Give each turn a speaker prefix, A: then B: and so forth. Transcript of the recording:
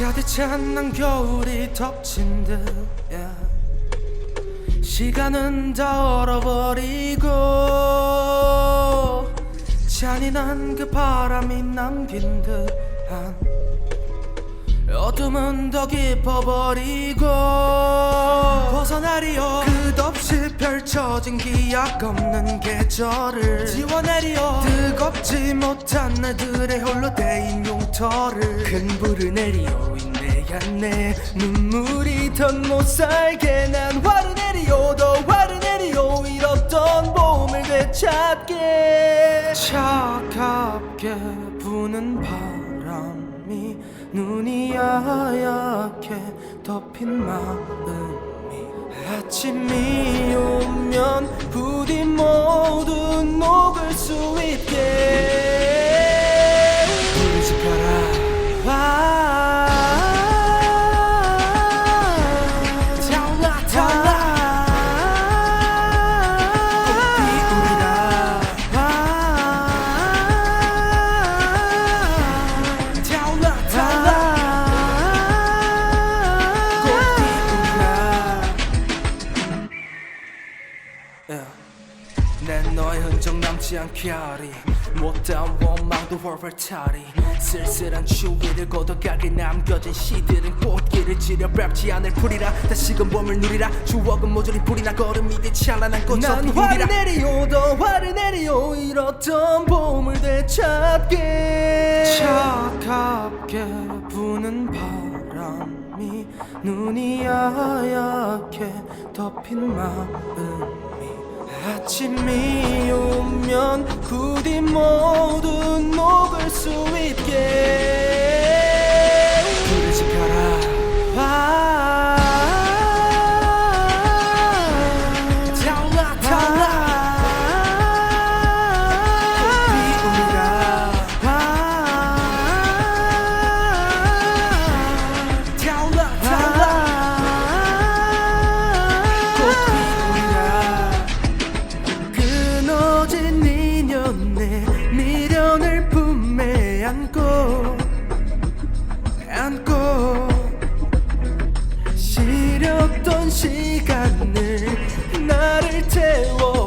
A: 차디찬 난 겨울이 덮친 듯 yeah. 시간은 다 얼어버리고 잔인한 그 바람이 남긴 듯한 어둠은 더 깊어버리고 벗어나리요 끝없이 펼쳐진 기약 없는 계절을 지워내리요 뜨겁지 못한 날들의 홀로 데인 용 터를 큰 불을 내리요 인내야 내 눈물이 더 못살게 난 화를 내리요 더 화를 내리요 잃었던 봄을 되찾게. 차갑게 부는 바람이 눈이 하얗게 덮인 마음이 아침이 오면 내 너의 흔적 남지 않게 하리. 못다운 원망도 훨훨 타리. 쓸쓸한 추위를 고독하게 남겨진 시들은 꽃길을 지려 밟지 않을 풀이라. 다시금 봄을 누리라. 추억은 모조리 불이 나 걸음이 돼 찬란한 꽃처럼
B: 난 화를 내리요 더 화를 내리요 잃었던 봄을 되찾게.
A: 차갑게 부는 바람이 눈이 하얗게 덮인 마음이 아침이 오면 부디 모두 안고 안고. 시렸던 시간을 나를 채워